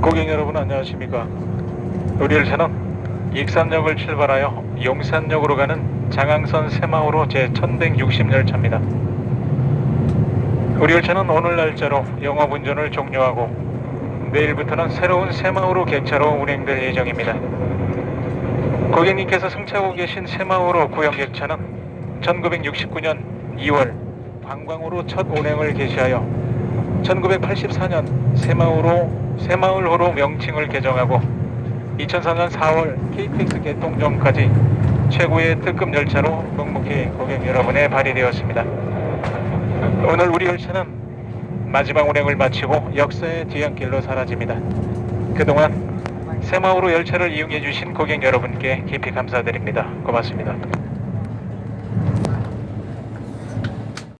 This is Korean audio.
고객 여러분 안녕하십니까? 우리 열차는 익산역을 출발하여 용산역으로 가는 장항선 새마을호 제1160 열차입니다. 우리 열차는 오늘 날짜로 영업 운전을 종료하고 내일부터는 새로운 새마을호 객차로 운행될 예정입니다. 고객님께서 승차하고 계신 새마을호 구형 객차는 1969년 2월 관광으로 첫 운행을 개시하여 1984년 새마을호 새마을호로 명칭을 개정하고 2004년 4월 KTX 개통 전까지 최고의 특급 열차로 묵묵히 고객 여러분에 발휘되었습니다. 오늘 우리 열차는 마지막 운행을 마치고 역사의 뒤안길로 사라집니다. 그동안 새마을호 열차를 이용해 주신 고객 여러분께 깊이 감사드립니다. 고맙습니다.